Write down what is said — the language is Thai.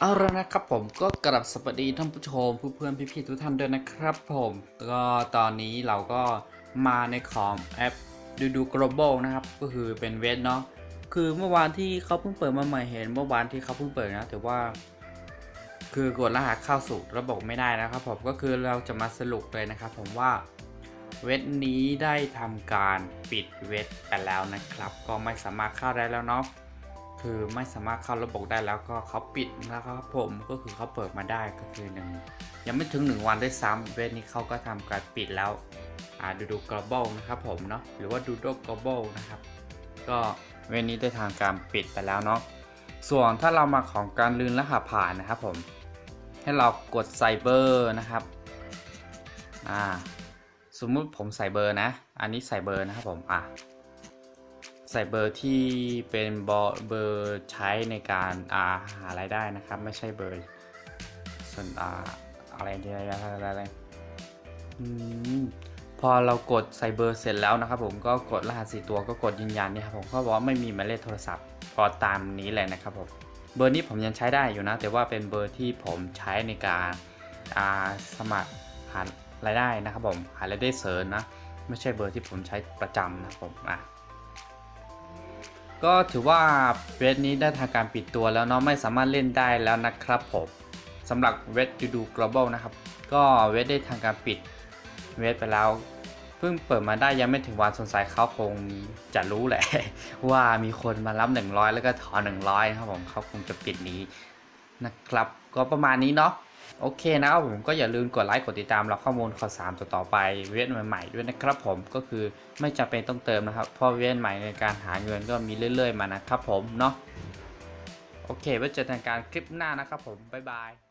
เอาละนะครับผมก็กลับสวัสดีท่านผู้ชมผู้เพื่อนพี่ๆทุกท่านด้วยนะครับผมก็ตอนนี้เราก็มาในของแอปดูดู global นะครับ ก็คือเป็นเว็บเนาะคือเมื่อวานที่เขาเพิ่งเปิดมาใหม่เห็น เมื่อวานที่เขาเพิ่งเปิดนะแต่ว่า คือกดรหัสเข้าสู่ระบบไม่ได้นะครับผมก็คือเราจะมาสรุปเลยนะครับผมว่าเว็บนี้ได้ทำการปิดเว็บไปแล้วนะครับ ก็ไม่สามารถเข้าได้แล้วเนาะ คือไม่สามารถเข้าระบบได้แล้วก็เขาปิดนะครับผมก็คือเขาเปิดมาได้ก็คือหนึ่งยังไม่ถึง 1 วันด้วยซ้ำเว็บนี้เขาก็ทำการปิดแล้วดูดู global นะครับผมเนาะหรือว่าดูดู global นะครับก็เว็บนี้ได้ทางการปิดไปแล้วเนาะส่วนถ้าเรามาของการลืนรหัสผ่านนะครับผมให้เรากดใส่เบอร์นะครับอ่าสมมุติผมใส่เบอร์นะ อันนี้ใส่เบอร์นะครับผมอะ ใส่เบอร์ที่เป็นเบอร์ใช้ในการาหารายได้นะครับ ไม่ใช่เบอร์ส่วนอาอะไรอะไรอะไรอะไรพอเรากดใส่เบอร์เสร็จแล้วนะครับ ผมก็กดรหัสสี่ตัวก็กดยืนยันนี่ครับผมก็บอกว่าไม่มีหมายเลขโทรศัพท์ก็ตามนี้เลยนะครับผมเบอร์นี้ผมยังใช้ได้อยู่นะ แต่ว่าเป็นเบอร์ที่ผมใช้ในการาสมัครหารายได้นะครับผมหารายได้เสริมนะ ไม่ใช่เบอร์ที่ผมใช้ประจำนะครับผมอะ ก็ถือว่าเว็บนี้ได้ทางการปิดตัวแล้วเนาะไม่สามารถเล่นได้แล้วนะครับผมสำหรับเว็บดูดู global นะครับ ก็เว็บได้ทางการปิดเว็บไปแล้วเพิ่งเปิดมาได้ยังไม่ถึงวันสงสัยเขาคงจะรู้แหละ ว่ามีคนมารับ 100 แล้วก็ถอน100นะครับผมเขาคงจะปิดนี้นะครับ ก็ประมาณนี้เนาะ โอเคนะครับผมก็อย่าลืมกดไลค์กดติดตามเราข้อมูลข่าวสารต่อๆไปเว็บใหม่ๆด้วยนะครับผมก็คือไม่จำเป็นต้องเติมนะครับเพราะเว็บใหม่ในการหาเงินก็มีเรื่อย ๆ มานะครับผมเนาะโอเคไว้เจอกันการคลิปหน้านะครับผมบ๊ายบาย